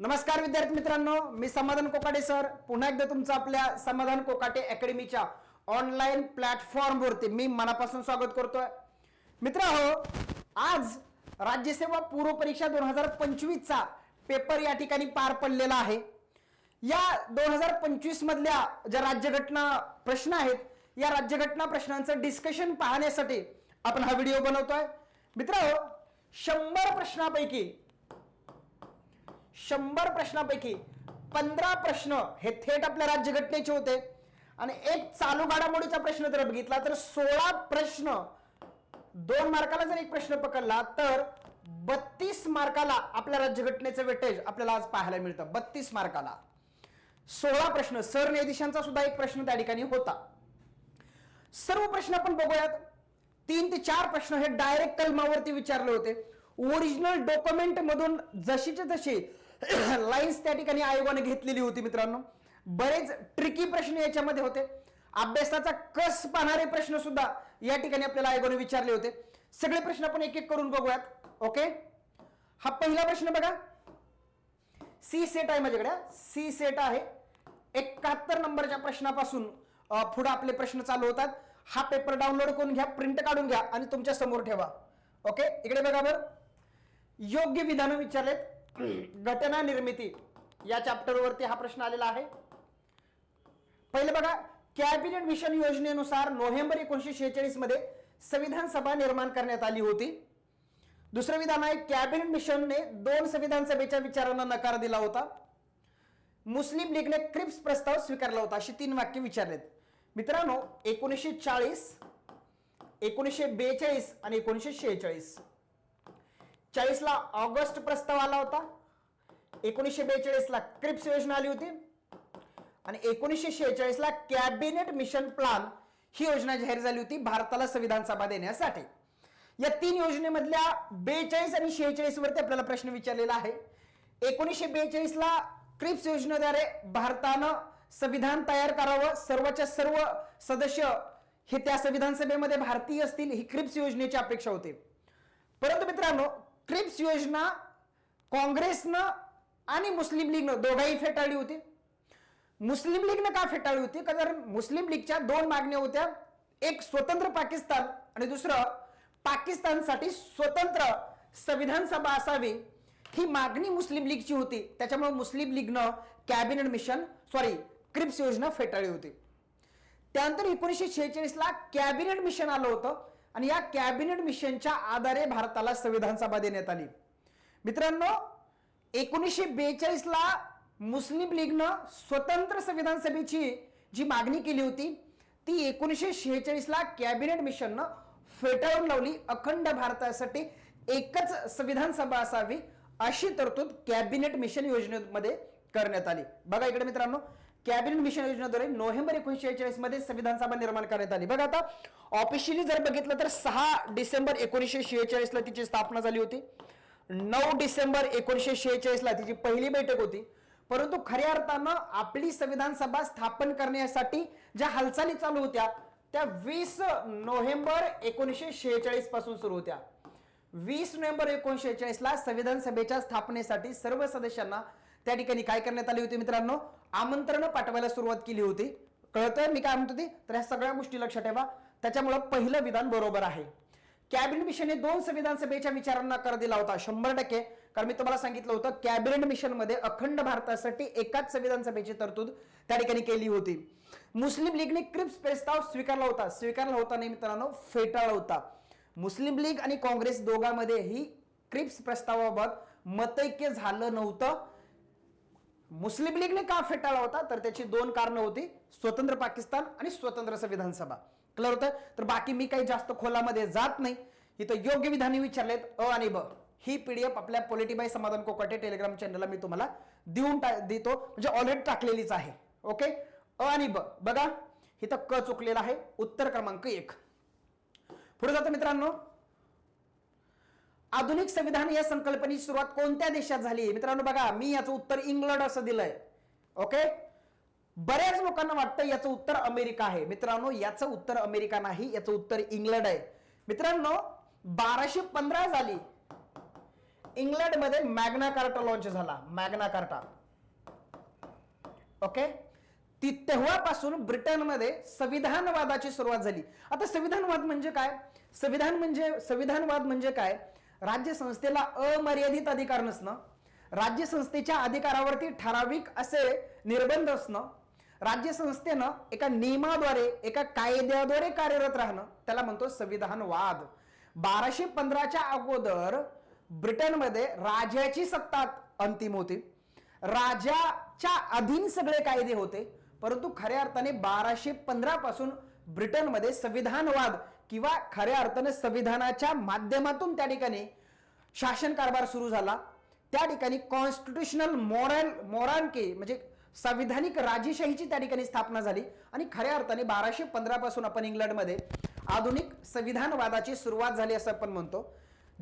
नमस्कार विद्यार्थी मित्रांनो मी समाधान कोकाटे सर. पुन्हा एकदा तुमचं आपल्या समाधान कोकाटे अकॅडमीच्या ऑनलाईन प्लॅटफॉर्मवरती मी मनापासून स्वागत करतोय. मित्र हो आज राज्यसेवा पूर्व परीक्षा दोन हजार पंचवीसचा पेपर या ठिकाणी पार पडलेला आहे. या दोन हजार पंचवीस मधल्या ज्या राज्यघटना प्रश्न आहेत या राज्यघटना प्रश्नांचं डिस्कशन पाहण्यासाठी आपण हा व्हिडिओ बनवतोय. मित्र शंभर प्रश्नापैकी शंभर प्रश्नापैकी पंधरा प्रश्न हे थेट आपल्या राज्यघटनेचे होते. आणि एक चालू घडामोडीचा प्रश्न जर बघितला तर सोळा प्रश्न दोन मार्काला जर एक प्रश्न पकडला तर बत्तीस मार्काला आपल्या राज्यघटनेचं वेटेज आपल्याला आज पाहायला मिळतं. बत्तीस मार्काला. सोळा प्रश्न सरन्यायाधीशांचा सुद्धा एक प्रश्न त्या ठिकाणी होता. सर्व प्रश्न आपण बघूयात. तीन ते चार प्रश्न हे डायरेक्ट कलमावरती विचारले होते. ओरिजिनल डॉक्युमेंट मधून जशीचे तशी लाईन्स त्या ठिकाणी आयोगाने घेतलेली होती मित्रांनो. बरेच ट्रिकी प्रश्न याच्यामध्ये होते. अभ्यासाचा कस पाहणारे प्रश्न सुद्धा या ठिकाणी आपल्याला आयोगाने विचारले होते. सगळे प्रश्न आपण एक एक करून बघूयात. ओके हा पहिला प्रश्न बघा. सी सेट आहे माझ्याकडे. सी सेट आहे. एकाहत्तर नंबरच्या प्रश्नापासून पुढे आपले प्रश्न चालू होतात. हा पेपर डाउनलोड करून घ्या प्रिंट काढून घ्या आणि तुमच्यासमोर ठेवा. ओके इकडे बघा बरं. योग्य विधानं विचारलेत. घटना निर्मिती या चॅप्टरवरती हा प्रश्न आलेला आहे. पहिले बघा कॅबिनेट मिशन योजनेनुसार नोव्हेंबर एकोणीसशे शेहेचाळीसमध्ये संविधान सभा निर्माण करण्यात आली होती. दुसरं विधान आहे कॅबिनेट मिशनने दोन संविधान सभेच्या विचारांना नकार दिला होता. मुस्लिम लीगने क्रिप्स प्रस्ताव स्वीकारला होता अशी तीन वाक्य विचारलेत. मित्रांनो एकोणीसशे चाळीस एकोणीसशे बेचाळीस आणि एकोणीसशे शेहेचाळीस. चाळीसला ऑगस्ट प्रस्ताव आला होता. एकोणीसशे बेचाळीसला क्रिप्स योजना आली होती. आणि एकोणीसशे शेहेचाळीसला कॅबिनेट मिशन प्लान ही योजना जाहीर झाली होती भारताला संविधान सभा देण्यासाठी. या तीन योजनेमधल्या बेचाळीस आणि शेहेचाळीस वरती आपल्याला प्रश्न विचारलेला आहे. एकोणीसशे बेचाळीसला क्रिप्स योजनेद्वारे भारतानं संविधान तयार करावं. सर्वच्या सर्व सदस्य हे त्या संविधान सभेमध्ये भारतीय असतील ही क्रिप्स योजनेची अपेक्षा होते. परंतु मित्रांनो क्रिप्स योजना काँग्रेसनं आणि मुस्लिम लीगनं दोघाही फेटाळली होती. मुस्लिम लीगनं का फेटाळली होती? कारण मुस्लिम लीगच्या दोन मागण्या होत्या एक स्वतंत्र पाकिस्तान आणि दुसरं पाकिस्तानसाठी स्वतंत्र संविधान सभा असावी ही मागणी मुस्लिम लीगची होती. त्याच्यामुळे मुस्लिम लीगनं कॅबिनेट मिशन सॉरी क्रिप्स योजना फेटाळली होती. त्यानंतर एकोणीसशे शेहेचाळीसला कॅबिनेट मिशन आलं होतं. आणि या कॅबिनेट मिशनच्या आधारे भारताला संविधान सभा देण्यात आली. मित्रांनो एकोणीसशे बेचाळीसला मुस्लिम लीगनं स्वतंत्र संविधान सभेची जी मागणी केली होती ती एकोणीसशे शेहेचाळीसला कॅबिनेट मिशननं फेटाळून लावली. अखंड भारतासाठी एकच संविधान सभा असावी अशी तरतूद कॅबिनेट मिशन योजनेमध्ये करण्यात आली. बघा इकडे मित्रांनो कॅबिनेट मिशन योजनेद्वारे नोव्हेंबर एकोणीसशे शेहेचाळीसमध्ये संविधान सभा निर्माण करण्यात आली. बघा आता ऑफिशियली जर बघितलं तर सहा डिसेंबर एकोणीसशे शेहेचाळीस ला तिची स्थापना झाली होती. नऊ डिसेंबर एकोणीसशे शेहेचाळीस ला तिची पहिली बैठक होती. परंतु खऱ्या अर्थानं आपली संविधान सभा स्थापन करण्यासाठी ज्या हालचाली चालू होत्या त्या वीस नोव्हेंबर एकोणीसशे शेहेचाळीसपासून सुरू होत्या. वीस नोव्हेंबर एकोणीसशे शेहेचाळीस ला संविधान सभेच्या स्थापनेसाठी सर्व सदस्यांना त्या ठिकाणी काय करण्यात आली होती मित्रांनो? आमंत्रण पाठवायला सुरुवात केली होती. कळतंय? मी काय म्हणतो होती? तर ह्या सगळ्या गोष्टी लक्षात ठेवा. त्याच्यामुळं पहिलं विधान बरोबर आहे. कॅबिनेट मिशनने दोन संविधान सभेच्या विचारांना कर दिला होता. शंभर टक्के. कारण मी तुम्हाला सांगितलं होतं कॅबिनेट मिशनमध्ये अखंड भारतासाठी एकाच संविधान सभेची तरतूद त्या ठिकाणी केली होती. मुस्लिम लीगने क्रिप्स प्रस्ताव स्वीकारला होता. स्वीकारला होता नाही मित्रांनो फेटाळला होता. मुस्लिम लीग आणि काँग्रेस दोघांमध्येही क्रिप्स प्रस्तावाबाबत मतैक्य झालं नव्हतं. मुस्लिम लीगने का फेटाळला होता? तर त्याची दोन कारणं होती. स्वतंत्र पाकिस्तान आणि स्वतंत्र संविधान सभा क्लिअर होतं तर बाकी मी काही जास्त खोलामध्ये जात नाही. इथं योग्य विधाने विचारलेत अ आणि ब. ही पीडीएफ आपल्या पोलिटीबाई समाधान कोकाटे टेलिग्राम चॅनलला मी तुम्हाला देऊन टा देतो. म्हणजे ऑलरेडी टाकलेलीच आहे. ओके अ आणि ब. बघा. इथं क चुकलेला आहे. उत्तर क्रमांक एक. पुढे जातो मित्रांनो. आधुनिक संविधान या संकल्पनेची सुरुवात कोणत्या देशात झाली? मित्रांनो बघा मी याचं उत्तर इंग्लंड असं दिलंय. ओके बऱ्याच लोकांना वाटतं याचं उत्तर अमेरिका आहे. मित्रांनो याचं उत्तर अमेरिका नाही याचं उत्तर इंग्लंड आहे. मित्रांनो बाराशे पंधरा झाली. इंग्लंडमध्ये मॅग्ना कार्टा लॉन्च झाला. Magna Carta. ओके ती तेव्हापासून ब्रिटनमध्ये संविधानवादाची सुरुवात झाली. आता संविधानवाद म्हणजे काय? संविधान म्हणजे संविधानवाद म्हणजे काय? राज्य संस्थेला अमर्यादित अधिकार नसणं राज्य संस्थेच्या अधिकारावरती ठराविक असे निर्बंध असणं राज्य संस्थेनं एका नियमाद्वारे एका कायद्याद्वारे कार्यरत राहणं त्याला म्हणतो संविधानवाद. बाराशे पंधराच्या अगोदर ब्रिटनमध्ये राजाची सत्ता अंतिम होती. राजाच्या अधीन सगळे कायदे होते परंतु खऱ्या अर्थाने बाराशे पंधरा पासून ब्रिटनमध्ये संविधानवाद किंवा खऱ्या अर्थाने संविधानाच्या माध्यमातून त्या ठिकाणी शासन कारभार सुरू झाला. त्या ठिकाणी कॉन्स्टिट्युशनल मॉरल मोरांके म्हणजे संविधानिक राजेशाहीची त्या ठिकाणी स्थापना झाली. आणि खऱ्या अर्थाने बाराशे पंधरा पासून आपण इंग्लंडमध्ये आधुनिक संविधानवादाची सुरुवात झाली असं आपण म्हणतो.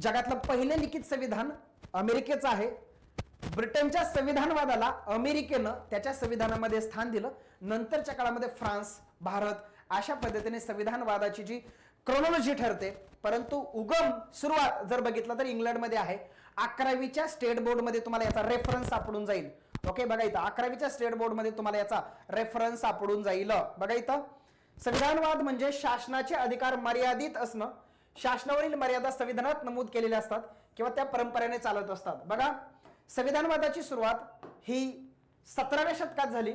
जगातलं पहिले लिखित संविधान अमेरिकेचं आहे. ब्रिटनच्या संविधानवादाला अमेरिकेनं त्याच्या संविधानामध्ये स्थान दिलं. नंतरच्या काळामध्ये फ्रान्स भारत अशा पद्धतीने संविधानवादाची जी क्रोनॉलॉजी ठरते. परंतु उगम सुरुवात जर बघितलं तर इंग्लंडमध्ये आहे. अकरावीच्या स्टेट बोर्डमध्ये तुम्हाला याचा रेफरन्स सापडून जाईल. ओके बघा इथं. अकरावीच्या स्टेट बोर्डमध्ये तुम्हाला याचा रेफरन्स सापडून जाईल. बघा इथं. संविधानवाद म्हणजे शासनाचे अधिकार मर्यादित असणं. शासनावरील मर्यादा संविधानात नमूद केलेल्या असतात किंवा त्या परंपरेने चालत असतात. बघा संविधानवादाची सुरुवात ही सतराव्या शतकात झाली.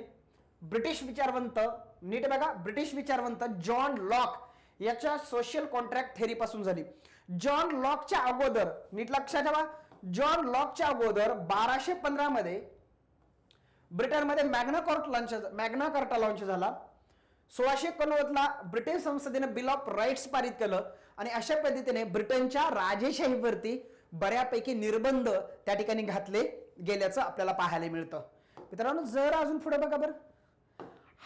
ब्रिटिश विचारवंत नीट बघा. ब्रिटिश विचारवंत जॉन लॉक याच्या सोशल कॉन्ट्रॅक्ट थेरी पासून झाली. जॉन लॉकच्या अगोदर नीट लक्षात ठेवा. जॉन लॉकच्या अगोदर बाराशे पंधरा मध्ये ब्रिटनमध्ये Magna Carta launch Magna Carta launch झाला. सोळाशे एकोणनव्वदला ब्रिटन संसदेनं बिल ऑफ राईट्स पारित केलं आणि अशा पद्धतीने ब्रिटनच्या राजेशाहीवरती बऱ्यापैकी निर्बंध त्या ठिकाणी घातले गेल्याचं आपल्याला पाहायला मिळतं. मित्रांनो जर अजून पुढे बघा बरं.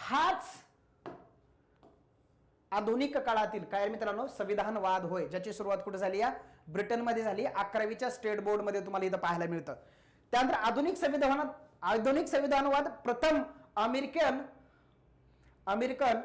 हाच आधुनिक काळातील काय मित्रांनो? संविधानवाद होय ज्याची सुरुवात कुठे झाली या? ब्रिटनमध्ये झाली. अकरावीच्या स्टेट बोर्डमध्ये तुम्हाला इथं पाहायला मिळतं. त्यानंतर आधुनिक संविधानात आधुनिक संविधानवाद प्रथम अमेरिकन अमेरिकन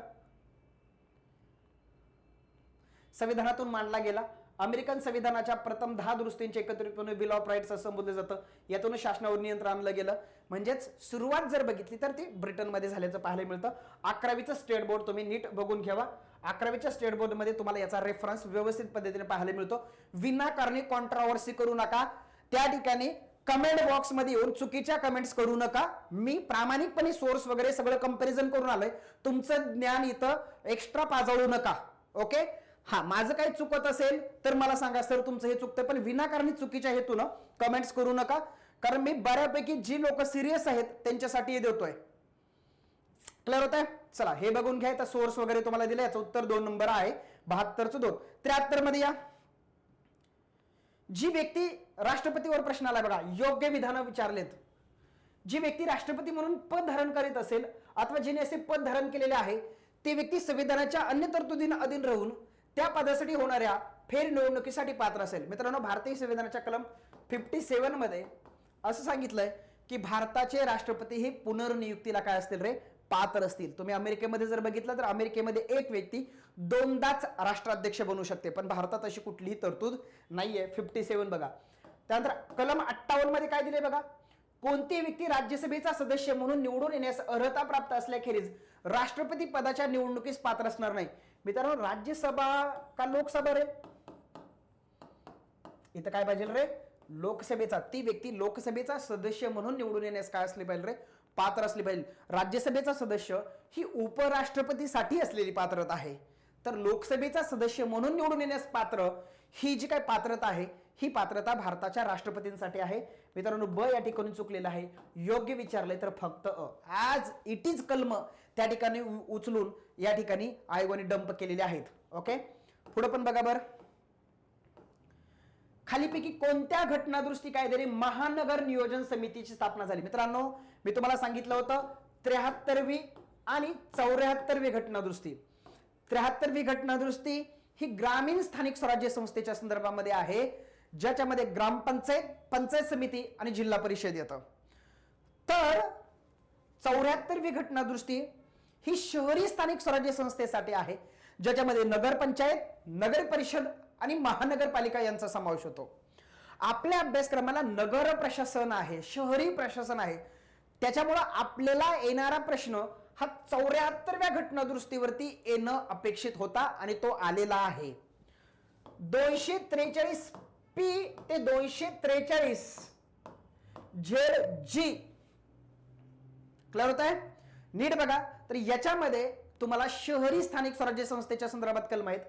संविधानातून मांडला गेला. अमेरिकन संविधानाच्या प्रथम दहा दुरुस्तींचे एकत्रितपणे बिल ऑफ राईट्स असं संबोधलं जातं. यातून शासनावर नियंत्रण आणलं गेलं. म्हणजेच सुरुवात जर बघितली तर ती ब्रिटनमध्ये झाल्याचं पाहायला मिळतं. अकरावीचं स्टेट बोर्ड तुम्ही नीट बघून घ्यावा. अकरावीच्या स्टेट बोर्डमध्ये तुम्हाला याचा रेफरन्स व्यवस्थित पद्धतीने पाहायला मिळतो. विनाकारणी कॉन्ट्रावर्सी करू नका. त्या ठिकाणी कमेंट बॉक्समध्ये येऊन चुकीच्या कमेंट्स करू नका. मी प्रामाणिकपणे सोर्स वगैरे सगळं कंपॅरिझन करून आलोय. तुमचं ज्ञान इथं एक्स्ट्रा पाजळू नका. ओके हा माझं काही चुकत असेल तर मला सांगा सर तुमचं हे चुकतं पण विनाकारणी चुकीच्या हेतून कमेंट्स करू नका कारण मी बऱ्यापैकी जी लोक सिरियस आहेत त्यांच्यासाठी हे देतोय. क्लिअर होत आहे चला हे बघून घ्या तर सोर्स वगैरे तुम्हाला दिलं याचं उत्तर दोन नंबर आहे बहात्तरचं दोन. त्र्याहत्तरमध्ये या. जी व्यक्ती राष्ट्रपतीवर प्रश्न आला बघा योग्य विधान विचारलेत. जी व्यक्ती राष्ट्रपती म्हणून पद धारण करीत असेल अथवा जिने असे पद धारण केलेले आहे ते व्यक्ती संविधानाच्या अन्य तरतुदींना अधीन राहून त्या पदासाठी होणाऱ्या फेर निवडणुकीसाठी पात्र असेल. मित्रांनो भारतीय संविधानाच्या कलम फिफ्टी सेवनमध्ये असं सांगितलंय की भारताचे राष्ट्रपती हे पुनर्नियुक्तीला काय असतील रे? पात्र असतील. तुम्ही अमेरिकेमध्ये जर बघितलं तर अमेरिकेमध्ये एक व्यक्ती दोनदाच राष्ट्राध्यक्ष बनू शकते. पण भारतात अशी कुठलीही तरतूद नाहीये. फिफ्टी सेवन बघा. त्यानंतर कलम अठ्ठावन्नमध्ये काय दिले बघा? कोणती व्यक्ती राज्यसभेचा सदस्य म्हणून निवडून येण्यास अर्हता प्राप्त असल्याखेरीज राष्ट्रपती पदाच्या निवडणुकीस पात्र असणार नाही. मित्रांनो राज्यसभा का लोकसभा रे? इथं काय पाहिजे रे? लोकसभेचा ती व्यक्ती लोकसभेचा सदस्य म्हणून निवडून येण्यास काय असली पाहिजे रे? पात्र असली पाहिजे. राज्यसभेचा सदस्य ही उपराष्ट्रपतीसाठी असलेली पात्रता आहे. तर लोकसभेचा सदस्य म्हणून निवडून येण्यास पात्र ही जी काय पात्रता आहे ही पात्रता भारताच्या राष्ट्रपतींसाठी आहे. मित्रांनो ब या ठिकाणी चुकलेलं आहे. योग्य विचारलंय तर फक्त अ. आज इट इज कलम त्या ठिकाणी उचलून या ठिकाणी आयोगाने डंप केलेले आहेत. ओके पुढं पण बघा बरं. खालीपैकी कोणत्या घटनादृष्टी कायद्याने महानगर नियोजन समितीची स्थापना झाली? मित्रांनो मी तुम्हाला सांगितलं होतं त्र्याहत्तरवी आणि चौऱ्याहत्तरवी घटनादृष्टी त्र्याहत्तरवी घटनादुरुस्ती ही ग्रामीण स्थानिक स्वराज्य संस्थेच्या संदर्भामध्ये आहे. ज्याच्यामध्ये ग्रामपंचायत पंचायत समिती आणि जिल्हा परिषद येतं. तर चौऱ्याहत्तरवी घटनादृष्टी ही शहरी स्थानिक स्वराज्य संस्थेसाठी आहे ज्याच्यामध्ये नगरपंचायत नगर परिषद आणि महानगरपालिका यांचा समावेश होतो. आपल्या अभ्यासक्रमाला नगर प्रशासन आहे शहरी प्रशासन आहे. त्याच्यामुळं आपल्याला येणारा प्रश्न हा चौऱ्याहत्तरव्या घटनादृष्टीवरती येणं अपेक्षित होता आणि तो आलेला आहे. दोनशे त्रेचाळीस पी ते दोनशे त्रेचाळीस. Z G. क्लिअर होत आहे नीट बघा. तर याच्यामध्ये तुम्हाला शहरी स्थानिक स्वराज्य संस्थेच्या संदर्भात कलम आहेत.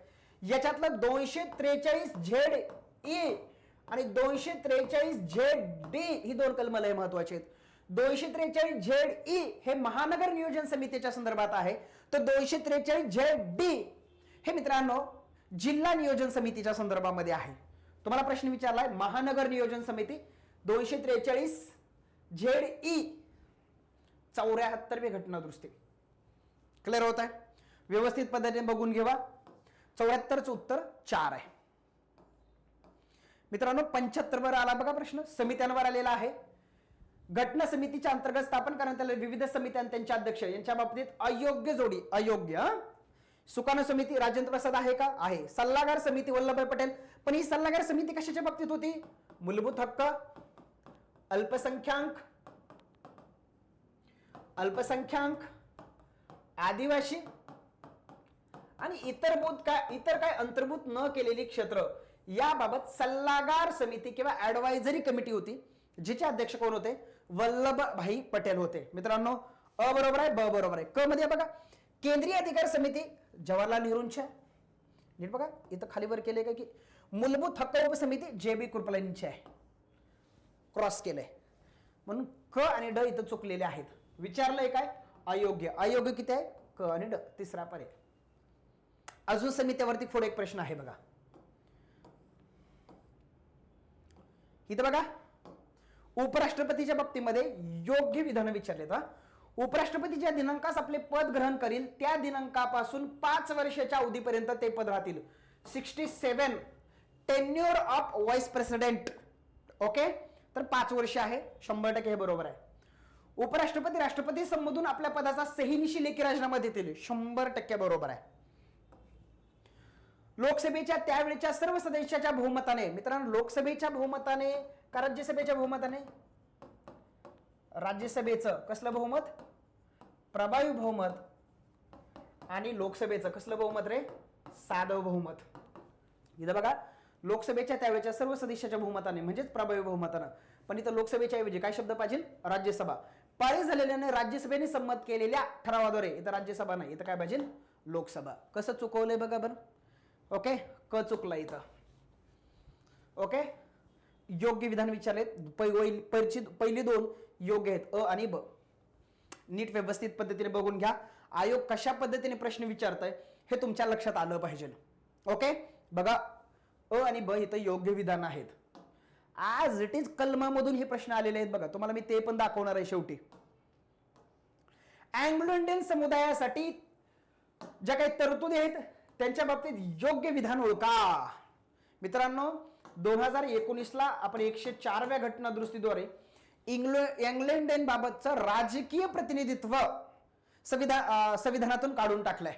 याच्यातलं दोनशे त्रेचाळीस झेड ई आणि दोनशे त्रेचाळीस झेड डी ही दोन कलम लय महत्वाची आहेत. दोनशे त्रेचाळीस झेड ई हे महानगर नियोजन समितीच्या संदर्भात आहे. तर दोनशे त्रेचाळीस झेड डी हे मित्रांनो जिल्हा नियोजन समितीच्या संदर्भामध्ये आहे. तुम्हाला प्रश्न विचारलाय महानगर नियोजन समिती दोनशे त्रेचाळीस झेड ई चौऱ्याहत्तरवी घटना दुरुस्ती क्लिअर होत आहे व्यवस्थित पद्धतीने बघून घेवा. चौऱ्याहत्तरचं उत्तर चार आहे. मित्रांनो पंच्याहत्तर वर आला बघा प्रश्न. समित्यांवर आलेला आहे. घटना समितीच्या अंतर्गत स्थापन करण्यात आलेल्या विविध समित्या आणि अध्यक्ष यांच्या बाबतीत अयोग्य जोडी अयोग्य सुकाणू समिती राजेंद्र प्रसाद आहे का? आहे. सल्लागार समिती वल्लभभाई पटेल. पण ही सल्लागार समिती कशाच्या बाबतीत होती? मूलभूत हक्क अल्पसंख्याक अल्पसंख्याक आदिवासी आणि इतर बोध काय इतर काय अंतर्भूत न केलेली क्षेत्र याबाबत सल्लागार समिती किंवा ऍडवायझरी कमिटी होती जिचे अध्यक्ष कोण होते? वल्लभभाई पटेल होते. मित्रांनो अ बरोबर आहे ब बरोबर आहे. क मध्ये बघा. केंद्रीय अधिकार समिती जवाहरलाल नेहरूंच्या नीट बघा इथं खालीवर केले का की मूलभूत हक्क उपसमिती जे बी कृपलानींची आहे. क्रॉस केलंय. म्हणून क आणि ड इथं चुकलेले आहेत. विचारलंय काय? अयोग्य. अयोग्य किती आहे? क आणि ड. तिसरा पर्याय. अजून समित्यावरती पुढे एक प्रश्न आहे बघा. इथं बघा. उपराष्ट्रपतीच्या बाबतीमध्ये योग्य विधान विचारलेत हा. उपराष्ट्रपती ज्या दिनांकास आपले पद ग्रहण करील त्या दिनांकापासून पाच वर्षाच्या अवधीपर्यंत ते पद राहतील. Sixty seven tenure of vice president okay तर पाच वर्ष आहे. शंभर टक्के हे बरोबर आहे. उपराष्ट्रपती राष्ट्रपती संबोधून आपल्या पदाचा सहीनिशी लेखी राजीनामा देतील. शंभर टक्के बरोबर आहे. लोकसभेच्या त्यावेळेच्या सर्व सदस्याच्या बहुमताने मित्रांनो लोकसभेच्या बहुमताने का राज्यसभेच्या बहुमताने? राज्यसभेचं कसलं बहुमत? प्रभावी बहुमत आणि लोकसभेचं कसलं बहुमत रे? साधव बहुमत. इथं बघा लोकसभेच्या त्यावेळेच्या सर्व सदस्याच्या बहुमताने म्हणजेच प्रभावी बहुमतानं. पण इथं लोकसभेच्या ऐवजी काय शब्द पाहिजे? राज्यसभा. पाळी झालेल्याने राज्यसभेने संमत केलेल्या ठरावाद्वारे इथं राज्यसभा नाही इथं काय पाहिजे? लोकसभा. कसं चुकवलंय बघा बरं. ओके? क चुकला इथं. ओके? योग्य विधान विचारलेत पहिली पहिली दोन योग्य आहेत अ आणि ब. नीट व्यवस्थित पद्धतीने बघून घ्या. आयोग कशा पद्धतीने प्रश्न विचारतय हे तुमच्या लक्षात आलं पाहिजे. ओके? बघा अ आणि ब इथं योग्य विधान आहेत. आज इट इज कलमामधून हे प्रश्न आलेले आहेत बघा. तुम्हाला मी ते पण दाखवणार आहे शेवटी. अँग्लो इंडियन समुदायासाठी ज्या काही तरतुदी आहेत त्यांच्या बाबतीत योग्य विधान ओळखा. मित्रांनो दोन हजार एकोणीसला आपण एकशे चारव्या घटना दुरुस्तीद्वारे इंग्लंड बाबतचं राजकीय प्रतिनिधित्व संविधान संविधानातून काढून टाकलंय.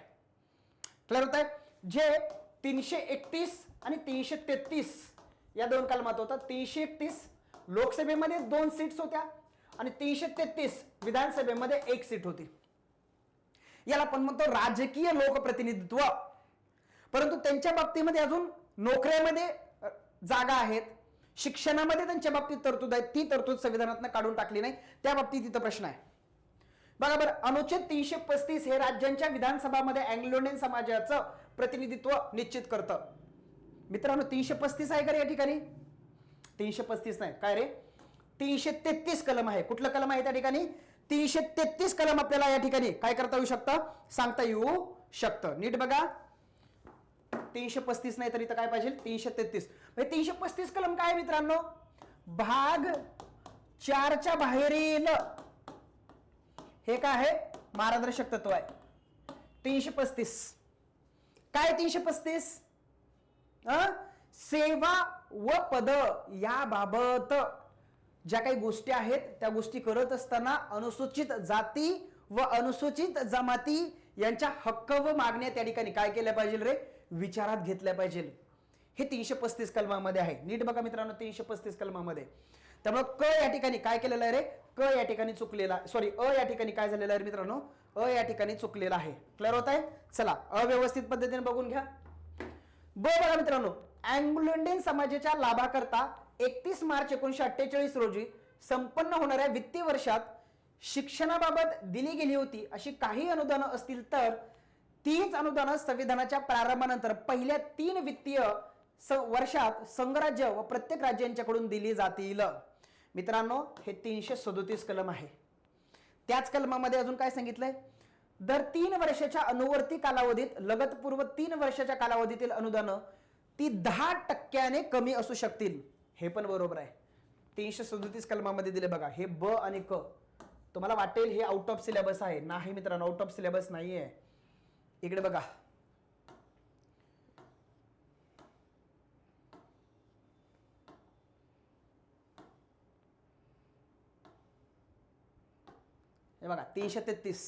क्लिअर होत आहे जे तीनशे एकतीस आणि तीनशे तेहतीस या दोन कलमात होतं. तीनशे एकतीस लोकसभेमध्ये दोन सीट्स होत्या आणि तीनशे तेहतीस विधानसभेमध्ये एक सीट होती. याला आपण म्हणतो राजकीय लोकप्रतिनिधित्व. परंतु त्यांच्या बाबतीमध्ये अजून नोकऱ्यामध्ये जागा आहेत. शिक्षणामध्ये त्यांच्या बाबतीत तरतूद आहे. ती तरतूद संविधानातनं काढून टाकली नाही. त्या बाबतीत तिथं प्रश्न आहे. बघा बरं अनुच्छेद तीनशे पस्तीस हे राज्यांच्या विधानसभामध्ये अँग्लो समाजाचं प्रतिनिधित्व निश्चित करतं. मित्रांनो तीनशे पस्तीस आहे का रे या ठिकाणी? तीनशे पस्तीस नाही. काय रे? तीनशे तेहतीस कलम आहे. कुठलं कलम आहे त्या ठिकाणी? तीनशे तेहतीस कलम आपल्याला या ठिकाणी. काय करता येऊ शकतं? सांगता येऊ शकतं. नीट बघा. तीनशे पस्तीस नाही तर इथं काय पाहिजे? तीनशे तेहतीस. म्हणजे तीनशे पस्तीस कलम काय मित्रांनो? भाग चारच्या बाहेरील. हे काय आहे? मार्गदर्शक तत्व आहे. तीनशे पस्तीस. काय तीनशे पस्तीस? सेवा व पद याबाबत. ज्या काही गोष्टी आहेत त्या गोष्टी करत असताना अनुसूचित जाती व अनुसूचित जमाती यांच्या हक्क व मागण्या त्या ठिकाणी काय केल्या पाहिजे रे? विचारात घेतल्या पाहिजे. हे तीनशे पस्तीस कलमामध्ये आहे. नीट बघा मित्रांनो तीनशे पस्तीस कलमामध्ये. त्यामुळे क या ठिकाणी काय केलेलं आहे रे? क या ठिकाणी चुकलेला सॉरी अ या ठिकाणी काय झालेलं आहे मित्रांनो? अ या ठिकाणी चुकलेला आहे. क्लिअर होत आहे चला अव्यवस्थित पद्धतीने बघून घ्या. ब बघा मित्रांनो अँग्लो इंडियन समाजाच्या लाभाकरता एकतीस मार्च एकोणीशे अठ्ठेचाळीस रोजी संपन्न होणाऱ्या वित्तीय वर्षात शिक्षणाबाबत दिली गेली होती अशी काही अनुदानं असतील तर तीच अनुदानं संविधानाच्या प्रारंभानंतर पहिल्या तीन वित्तीय स वर्षात संघराज्य व प्रत्येक राज्यांच्याकडून दिली जातील. मित्रांनो हे तीनशे सदोतीस कलम आहे. त्याच कलमामध्ये अजून काय सांगितलंय? दर तीन वर्षाच्या अनुवर्ती कालावधीत लगतपूर्व तीन वर्षाच्या कालावधीतील अनुदानं ती दहा टक्क्याने कमी असू शकतील. हे पण बरोबर आहे. तीनशे सदोतीस कलमामध्ये दिले बघा हे ब आणि क. तुम्हाला वाटेल हे आउट ऑफ सिलेबस आहे. नाही मित्रांनो आउट ऑफ सिलेबस नाही आहे इकडे बघा. हे बघा तीनशे तेहतीस.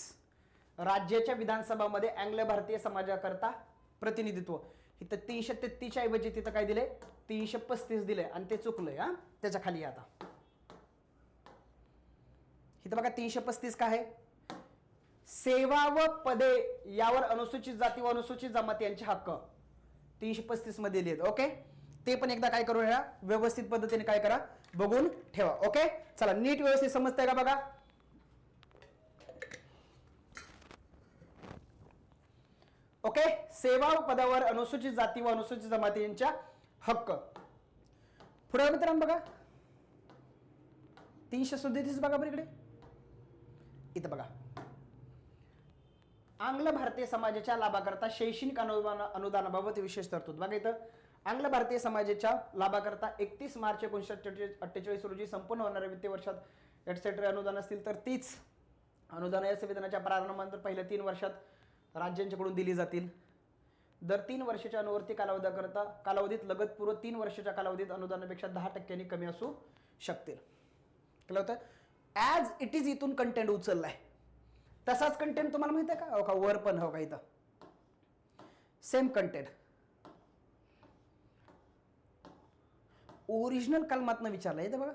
राज्याच्या विधानसभामध्ये अँग्ल भारतीय समाजाकरता प्रतिनिधित्व. इथं तीनशे तेहतीसच्या ऐवजी तिथं काय दिले तीनशे पस्तीस दिले आणि ते चुकलंय हा. त्याच्याखाली आता. इथं बघा तीनशे पस्तीस काय आहे? सेवा व पदे यावर अनुसूचित जाती व अनुसूचित जमाती यांचे हक्क. तीनशे पस्तीसमध्ये लिहित ओके? ते पण एकदा काय करू करूया व्यवस्थित पद्धतीने काय करा. बघून ठेवा ओके? चला नीट व्यवस्थित समजतंय का बघा? ओके? सेवा पदावर अनुसूचित जाती व अनुसूचित जमाती यांच्या हक्क. पुढे मित्रांनो बघा. तीनशे सदतीस बघा बरं इकडे. इथं बघा. आंग्ल भारतीय समाजाच्या लाभाकरता शैक्षणिक अनुदान अनुदानाबाबत विशेष तरतूद. बघा इथं आंग्ल भारतीय समाजाच्या लाभाकरता एकतीस मार्च एकोणीसशे अठ्ठेचाळीस रोजी संपन्न होणाऱ्या वित्तीय वर्षात एटसेट्रा अनुदान असतील तर तीच अनुदान या संविधानाच्या प्रारंभानंतर पहिल्या तीन वर्षात राज्यांच्याकडून दिली जातील. दर तीन वर्षाच्या अनुवर्ती कालावधीकरता कालावधीत लगतपूर्व तीन वर्षाच्या कालावधीत अनुदानापेक्षा दहा टक्क्यांनी कमी असू शकतील. केलं होतं? ॲज इट इज इथून कंटेंट उचललाय. तसाच कंटेंट तुम्हाला माहिती आहे का? हो का? वर पण हो का इथं? सेम कंटेंट ओरिजिनल कलमातनं विचारलं इथं बघा.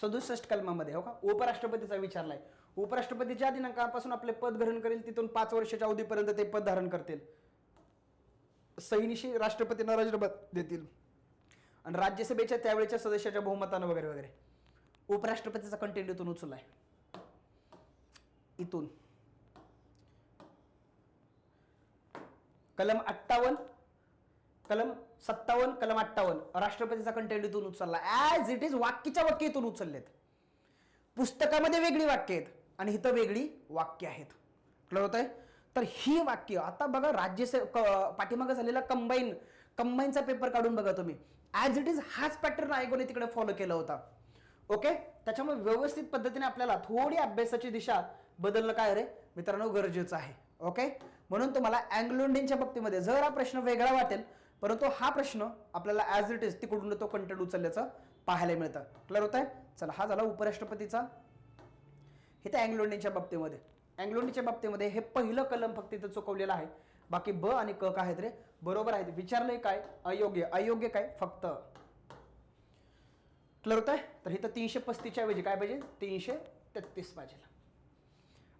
सदुसष्ट कलमामध्ये हो का? उपराष्ट्रपतीचा विचारलाय. उपराष्ट्रपतीच्या दिनांकापासून आपले पद ग्रहण करेल तिथून पाच वर्षाच्या अवधीपर्यंत ते पद धारण करतील. सैनिशी राष्ट्रपतींना राजीनामा देतील. आणि राज्यसभेच्या त्यावेळेच्या सदस्याच्या बहुमतानं वगैरे वगैरे. उपराष्ट्रपतीचा कंटेंट इथून उचललाय. इथून. कलम अठ्ठावन्न कलम सत्तावन्न कलम अठ्ठावन्न. राष्ट्रपतीचा कंटेंट इथून उचलला ॲज इट इज वाक्यच्या वाक्य इथून उचललेत. पुस्तकामध्ये वेगळी वाक्य आहेत आणि इथं वेगळी वाक्य आहेत. कळलं होत आहे तर ही वाक्य आता बघा राज्यसे पाठीमागं झालेला कंबाईन कंबाईनचा पेपर काढून बघा तुम्ही. ॲज इट इज हाच पॅटर्न आयोगाने तिकडे फॉलो केला होता. ओके? त्याच्यामुळे व्यवस्थित पद्धतीने आपल्याला थोडी अभ्यासाची दिशा बदलणं काय रे? मित्रांनो गरजेचं आहे. ओके? म्हणून तुम्हाला अँग्लोंडिनच्या बाबतीमध्ये जर हा प्रश्न वेगळा वाटेल परंतु हा प्रश्न आपल्याला ॲज इट इज तिकडून तो कंटेंट उचलल्याचं पाहायला मिळतं. क्लिअर होत आहे चला हा झाला उपराष्ट्रपतीचा. हे त्या अँग्लोंडिनच्या बाबतीमध्ये. अँग्लो बाबतीमध्ये हे पहिलं कलम फक्त इथं चुकवलेलं आहे. बाकी ब आणि क काय आहेत रे? बरोबर आहेत. विचारलंय काय? अयोग्य. अयोग्य काय? फक्त. क्लिअर होत आहे तर इथं तीनशे पस्तीसच्या ऐवजी काय पाहिजे? तीनशे तेहतीस पाहिजे.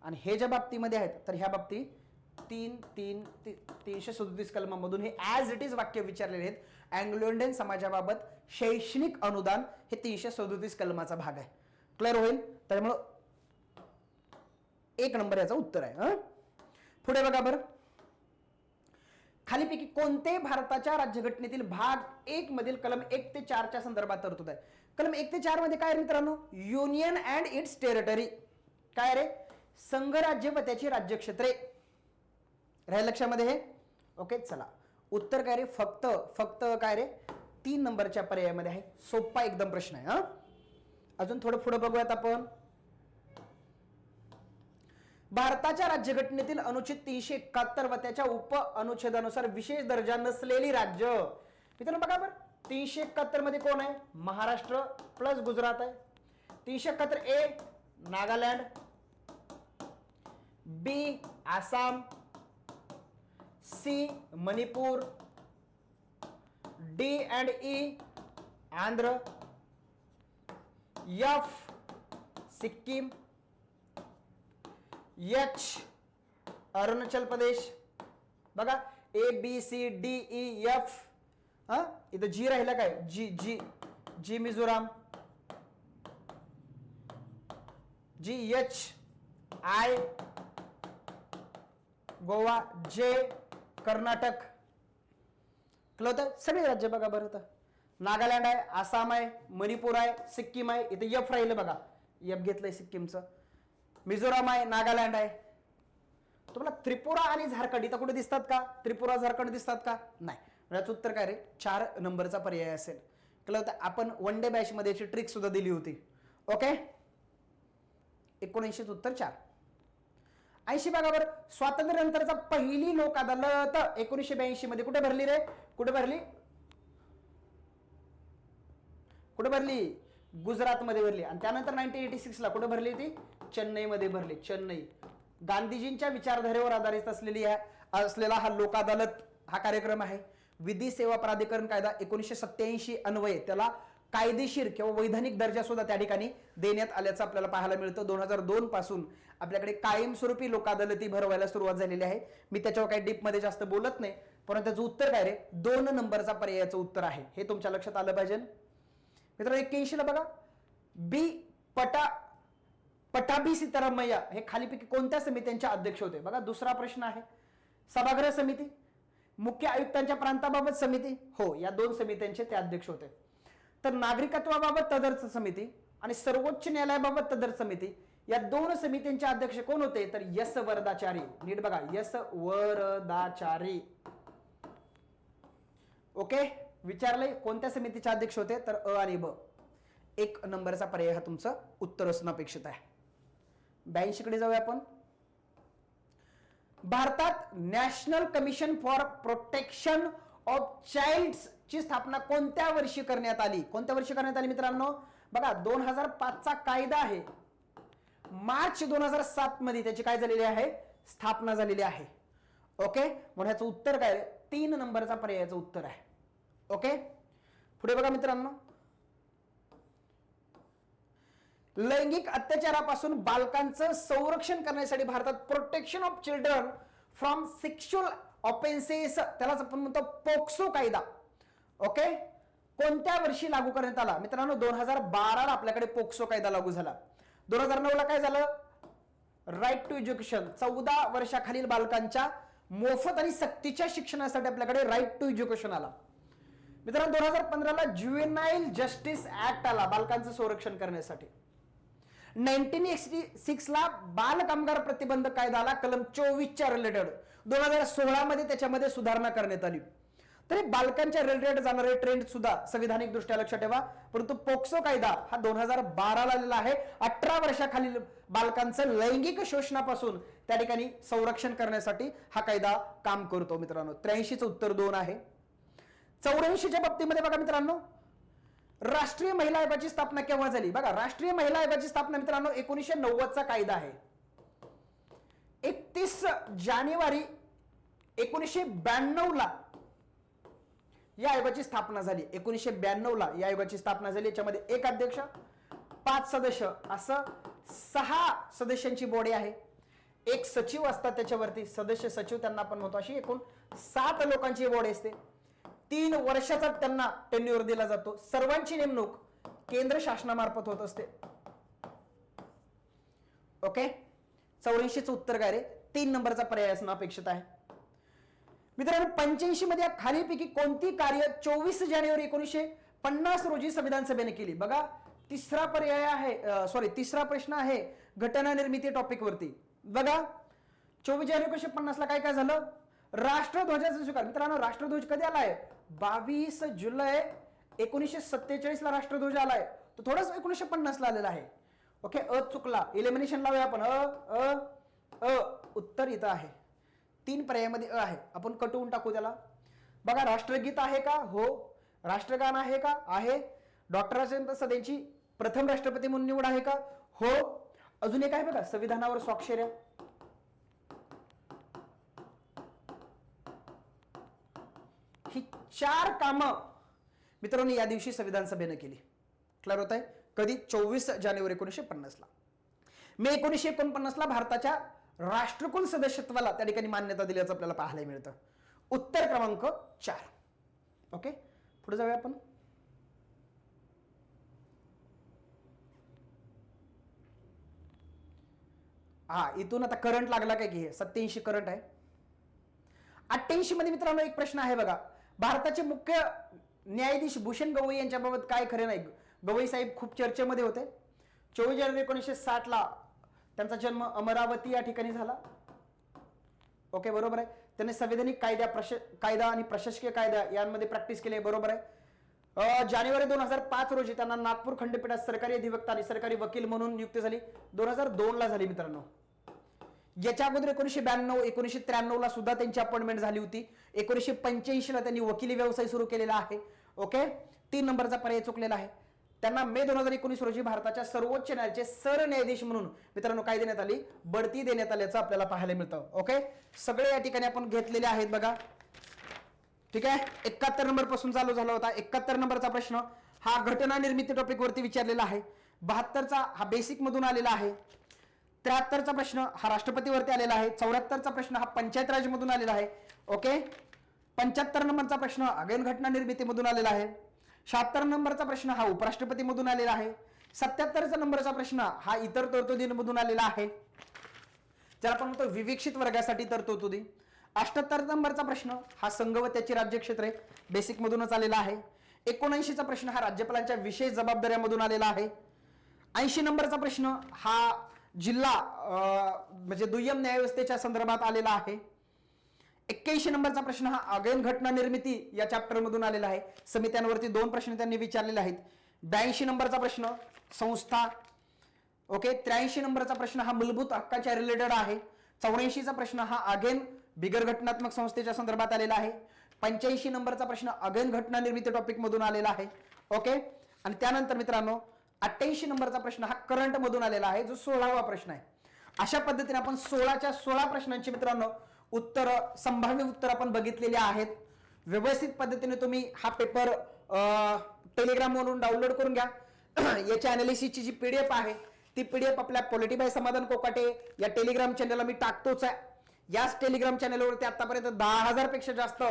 आणि हे ज्या बाबतीमध्ये आहेत तर ह्या बाबतीत तीन तीन ती, तीनशे सदतीस कलमामधून हे ॲज इट इज वाक्य विचारलेले आहेत. अँग्लो इंडियन समाजाबाबत शैक्षणिक अनुदान हे तीनशे सदतीस कलमाचा भाग आहे. क्लिअर होईल? त्यामुळं एक नंबर याचं उत्तर आहे पुढे बघा बरं. खालीपैकी कोणते भारताच्या राज्यघटनेतील भाग एक मधील कलम एक ते चारच्या संदर्भात तरतूद आहे? कलम एक ते चारमध्ये काय आहे मित्रांनो? युनियन अँड इट्स टेरिटरी काय रे? संघराज्य व त्याची राज्यक्षेत्रे. राहील लक्षामध्ये हे? ओके चला. उत्तर काय रे? फक्त फक्त काय रे? तीन नंबरच्या पर्यायामध्ये आहे. सोपा एकदम प्रश्न आहे हा? अजून थोडं पुढं बघूयात आपण. भारताच्या राज्यघटनेतील अनुच्छेद तीनशे एकाहत्तर व त्याच्या उप अनुच्छेदानुसार विशेष दर्जा नसलेली राज्य. मित्रांनो बघा बरं. तीनशे एकाहत्तरमध्ये कोण आहे? महाराष्ट्र प्लस गुजरात आहे. तीनशे एकाहत्तर A Nagaland. B Assam. C Manipur. D and E Andhra. F Sikkim. H Arunachal Pradesh. बघा A B C D E F हां? इथं जी राहिला काय? G G G Mizoram. G H I Goa J Karnataka. कळलं होतं? सगळे राज्य बघा बरं तर नागालँड आहे आसाम आहे मणिपूर आहे सिक्कीम आहे इथं यफ राहिलं बघा. यफ घेतलंय सिक्कीमचं. मिझोराम आहे नागालँड आहे. तुम्हाला त्रिपुरा आणि झारखंड इथं कुठे दिसतात का? त्रिपुरा झारखंड दिसतात का? नाही. याचं उत्तर काय रे? चार नंबरचा पर्याय असेल. कळलं होतं? आपण वन डे बॅच मध्ये याची ट्रिक सुद्धा दिली होती. ओके एकोणऐंशीच उत्तर चार. ऐंशी बघा स्वातंत्र्यानंतरचा पहिली लोक अदालत. एकोणीसशे ब्याऐंशी मध्ये कुठे भरली रे? कुठे भरली? कुठे भरली? गुजरातमध्ये भरली. आणि त्यानंतर नाईन्टीन एटी सिक्सला कुठे भरली ती? चेन्नईमध्ये भरली. चेन्नई. गांधीजींच्या विचारधारेवर आधारित असलेली असलेला हा लोक अदालत हा कार्यक्रम आहे. विधी सेवा प्राधिकरण कायदा एकोणीसशे सत्याऐंशी अन्वये त्याला कायदेशीर किंवा वैधानिक दर्जा सुद्धा त्या ठिकाणी देण्यात आल्याचं आपल्याला पाहायला मिळतं. दोन हजार दोन पासून आपल्याकडे कायमस्वरूपी लोक अदालती भरवायला सुरुवात झालेली आहे. मी त्याच्यावर काही डीपमध्ये जास्त बोलत नाही परंतु त्याचं उत्तर काय रे? दोन नंबरचा पर्यायाचं उत्तर आहे. हे तुमच्या लक्षात आलं पाहिजे? मित्रांनो एक्क्याऐंशीला बघा. बी पटा पटाभी सीतारामय्या हे खालीपैकी कोणत्या समित्यांचे अध्यक्ष होते? बघा दुसरा प्रश्न आहे. सभागृह समिती. मुख्य आयुक्तांच्या प्रांताबाबत समिती? हो या दोन समित्यांचे ते अध्यक्ष होते. तर नागरिकत्वाबाबत तदर्थ समिती आणि सर्वोच्च न्यायालयाबाबत तदर्थ समिती या दोन समित्यांचे अध्यक्ष कोण होते? तर यस वरदाचारी. नीट बघा यस वरदाचारी. ओके? विचारलंय कोणत्या समितीचे अध्यक्ष होते? तर अ आणि ब. एक नंबरचा पर्याय हा तुमचं उत्तर असणं अपेक्षित आहे. ब्याऐंशीकडे जाऊया आपण. भारतात national commission for protection of child ची स्थापना कोणत्या वर्षी करण्यात आली? कोणत्या वर्षी करण्यात आली मित्रांनो? बघा दोन हजार पाचचा कायदा आहे. मार्च दोन हजार सात मध्ये त्याची काय झालेली आहे? स्थापना झालेली आहे. ओके? म्हणून ह्याचं उत्तर काय? तीन नंबरचा पर्यायाचं उत्तर आहे. ओके? पुढे बघा मित्रांनो. लैंगिक अत्याचारापासून बालकांचं संरक्षण करण्यासाठी भारतात protection of children from sexual offences त्यालाच आपण म्हणतो पोक्सो कायदा. ओके? कोणत्या वर्षी लागू करण्यात आला? मित्रांनो दोन हजार बाराला आपल्याकडे पोक्सो कायदा लागू झाला. दोन हजार नऊ ला काय झालं? राईट टू एज्युकेशन चौदा वर्षाखालील बालकांच्या मोफत आणि सक्तीच्या शिक्षणासाठी आपल्याकडे राईट टू एज्युकेशन आला. मित्रांनो दोन हजार पंधराला ज्युएनाईल जस्टिस ऍक्ट आला बालकांचं संरक्षण करण्यासाठी. नाईन्टीन एक्स्टी सिक्सला बाल कामगार प्रतिबंध कायदा आला कलम चोवीसच्या रिलेटेड दोन हजार सोळा मध्ये त्याच्यामध्ये सुधारणा करण्यात आली. तरी बालकांच्या रिलेटेड जाणारे ट्रेंड सुद्धा संविधानिक दृष्ट्या लक्षात ठेवा. परंतु पोक्सो कायदा हा दोन हजार बाराला आलेला आहे. अठरा वर्षाखालील बालकांचं लैंगिक शोषणापासून त्या ठिकाणी संरक्षण करण्यासाठी हा कायदा काम करतो मित्रांनो. त्र्याऐंशीचं उत्तर दोन आहे. चौऱ्याऐंशीच्या बाबतीमध्ये बघा मित्रांनो. राष्ट्रीय महिला आयोगाची स्थापना केव्हा झाली? बघा राष्ट्रीय महिला आयोगाची स्थापना मित्रांनो एकोणीसशे नव्वदचा कायदा आहे. एकतीस जानेवारी एकोणीसशे ब्याण्णव ला या आयोगाची स्थापना झाली. एकोणीसशे ब्याण्णव ला या आयोगाची स्थापना झाली. याच्यामध्ये एक अध्यक्ष पाच सदस्य असं सहा सदस्यांची बॉडी आहे. एक सचिव असतात त्याच्यावरती. सदस्य सचिव त्यांना आपण म्हणतो अशी एकूण सात लोकांची बॉडी असते. तीन वर्षाचा त्यांना टेन्युअर दिला जातो. सर्वांची नेमणूक केंद्र शासनामार्फत होत असते. ओके चौऱ्याऐंशीचं उत्तर काय रे? तीन नंबरचा पर्याय असणं अपेक्षित आहे. मित्रांनो पंच्याऐंशी मध्ये खालीपैकी कोणती कार्य चोवीस जानेवारी एकोणीसशे पन्नास रोजी संविधान सभेने केली? बघा तिसरा पर्याय आहे सॉरी तिसरा प्रश्न आहे घटना निर्मिती टॉपिक वरती. बघा चोवीस जानेवारी एकोणीशे पन्नासला काय काय झालं? राष्ट्रध्वजाचा स्वीकार. मित्रांनो राष्ट्रध्वज कधी आलाय? बावीस जुलै एकोणीसशे सत्तेचाळीस ला राष्ट्रध्वज आलाय. तो थोडाच एकोणीसशे पन्नास ला आलेला आहे. ओके अ चुकला. इलिमिनेशन लावूया आपण. अ अ अ उत्तर इथं आहे. तीन पर्यायामध्ये अ आहे. आपण कटवून टाकू त्याला. बघा राष्ट्रगीत आहे का? हो. राष्ट्रगान आहे का? आहे. डॉक्टर राजेंद्र सदेंची प्रथम राष्ट्रपती म्हणून निवड आहे का? हो. अजून एक आहे बघा संविधानावर स्वाक्षऱ्या. चार कामं मित्रांनो या दिवशी संविधान सभेनं केली. क्लिअर होत आहे कधी? चोवीस जानेवारी एकोणीसशे पन्नासला मे एकोणीसशे एकोणपन्नासला भारताच्या राष्ट्रकुल सदस्यत्वाला त्या ठिकाणी मान्यता दिल्याचं आपल्याला पाहायला मिळतं. उत्तर क्रमांक चार. ओके? पुढे जाऊया आपण. हा इथून आता करंट लागला काय की हे? सत्याऐंशी करंट आहे. अठ्ठ्याऐंशी मध्ये मित्रांनो एक प्रश्न आहे बघा. भारताचे मुख्य न्यायाधीश भूषण गवई यांच्याबाबत काय खरे नाही? गवई साहेब खूप चर्चेमध्ये होते. चोवीस जानेवारी एकोणीसशे साठ ला त्यांचा जन्म अमरावती या ठिकाणी झाला. ओके बरोबर आहे. त्यांनी संवैधानिक कायद्या प्रश कायदा आणि प्रशासकीय कायदा यांमध्ये प्रॅक्टिस केली आहे, बरोबर आहे. जानेवारी दोन हजार पाच रोजी त्यांना नागपूर खंडपीठात सरकारी अधिवक्ता आणि सरकारी वकील म्हणून नियुक्ती झाली. दोन हजार दोनला झाली मित्रांनो. याच्या अगोदर एकोणीशे ब्याण्णव एकोणीशे त्र्याण्णव ला सुद्धा त्यांची अपॉइंटमेंट झाली होती. एकोणीशे पंच्याऐंशी ला त्यांनी वकिली व्यवसाय सुरू केलेला आहे. ओके तीन नंबरचा पर्याय चुकलेला आहे. त्यांना मे दोन हजार एकोणीस रोजी भारताच्या सर्वोच्च न्यायालयाचे सरन्यायाधीश म्हणून मित्रांनो काय देण्यात आली? बढती देण्यात आल्याचं आपल्याला पाहायला मिळतं. ओके सगळे या ठिकाणी आपण घेतलेले आहेत बघा. ठीक आहे? एकाहत्तर नंबरपासून चालू झाला होता. एकाहत्तर नंबरचा प्रश्न हा घटना निर्मिती टॉपिक वरती विचारलेला आहे. बहात्तरचा हा बेसिक मधून आलेला आहे. त्र्याहत्तरचा प्रश्न हा राष्ट्रपतीवरती आलेला आहे. चौऱ्याहत्तरचा प्रश्न हा पंचायत राजमधून आलेला आहे. ओके? पंच्याहत्तर नंबरचा प्रश्न अगेन घटना निर्मितीमधून आलेला आहे. शहात्तर नंबरचा प्रश्न हा उपराष्ट्रपतीमधून आलेला आहे. सत्याहत्तरचा नंबरचा प्रश्न हा इतर तरतुदींमधून आलेला आहे. ज्याला आपण म्हणतो विविक्षित वर्गासाठी तरतुदी. अठ्याहत्तर नंबरचा प्रश्न हा संघ व त्याची राज्यक्षेत्रे बेसिक मधूनच आलेला आहे. एकोणऐंशीचा प्रश्न हा राज्यपालांच्या विशेष जबाबदाऱ्यामधून आलेला आहे. ऐंशी नंबरचा प्रश्न हा जिल्हा म्हणजे दुय्यम न्यायव्यवस्थेच्या संदर्भात आलेला आहे. एक्क्याऐंशी नंबरचा प्रश्न हा अगेन घटना निर्मिती या चॅप्टरमधून आलेला आहे. समित्यांवरती दोन प्रश्न त्यांनी विचारलेले आहेत. ब्याऐंशी नंबरचा प्रश्न संस्था. ओके त्र्याऐंशी नंबरचा प्रश्न हा मूलभूत हक्काच्या रिलेटेड आहे. चौऱ्याऐंशीचा प्रश्न हा अगेन बिगर घटनात्मक संस्थेच्या संदर्भात आलेला आहे. पंच्याऐंशी नंबरचा प्रश्न अगेन घटना निर्मिती टॉपिकमधून आलेला आहे. ओके आणि त्यानंतर मित्रांनो अठ्ठ्याऐंशी नंबरचा प्रश्न हा करंट मधून आलेला आहे जो सोळावा प्रश्न आहे. अशा पद्धतीने आपण सोळाच्या सोळा प्रश्नांची मित्रांनो उत्तर संभाव्य उत्तर आपण बघितलेले आहेत. व्यवस्थित पद्धतीने तुम्ही हा पेपर टेलिग्रामवरून डाउनलोड करून घ्या. याच्या अनालिसिसची जी पीडीएफ आहे ती पीडीएफ आपल्या पॉलिटीबाई समाधान कोकाटे या टेलिग्राम चॅनलला मी टाकतोच आहे. याच टेलिग्राम चॅनलवरती आतापर्यंत दहा हजारपेक्षा जास्त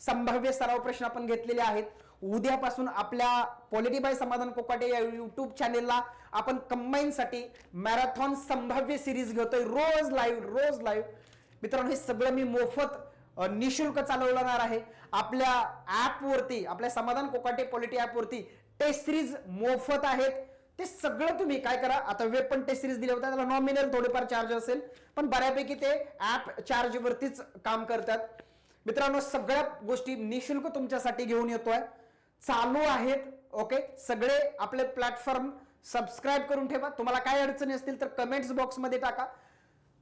संभाव्य सराव प्रश्न आपण घेतलेले आहेत. उद्यापासून आपल्या पॉलिटीबाय समाधान कोकाटे या युट्यूब चॅनेलला आपण कंबाईन साठी मॅरेथॉन संभाव्य सिरीज घेतोय. रोज लाईव्ह रोज लाईव्ह मित्रांनो हे सगळं मी मोफत निशुल्क चालवणार आहे. आपल्या ऍप वरती आपल्या समाधान कोकाटे पॉलिटी ॲपवरती टेस्ट सिरीज मोफत आहेत. ते सगळं तुम्ही काय करा आता वेब पण टेस्ट सिरीज दिले होत्या त्याला नॉमिनल थोडेफार चार्ज असेल पण बऱ्यापैकी ते ऍप चार्ज वरतीच काम करतात. मित्रांनो सगळ्या गोष्टी निशुल्क तुमच्यासाठी घेऊन येतोय. चालू आहेत ओके? सगळे आपले प्लॅटफॉर्म सबस्क्राईब करून ठेवा. तुम्हाला काय अडचणी असतील तर कमेंट्स बॉक्समध्ये टाका.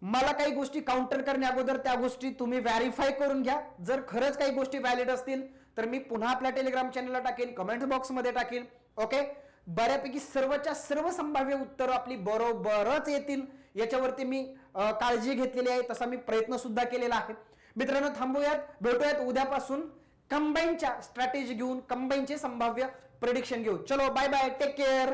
मला काही गोष्टी काउंटर करण्या अगोदर त्या गोष्टी तुम्ही व्हॅरीफाय करून घ्या. जर खरंच काही गोष्टी व्हॅलिड असतील तर मी पुन्हा आपल्या टेलिग्राम चॅनलला टाकेन कमेंट बॉक्समध्ये टाकेन ओके? बऱ्यापैकी सर्वच्या सर्व संभाव्य उत्तरं आपली बरोबरच येतील. याच्यावरती मी काळजी घेतलेली आहे तसा मी प्रयत्न सुद्धा केलेला आहे. मित्रांनो थांबूयात भेटूयात उद्यापासून. कंबाईनच्या स्ट्रॅटेजी घेऊन कंबाईनचे संभाव्य प्रेडिक्शन घेऊ चलो बाय बाय टेक केअर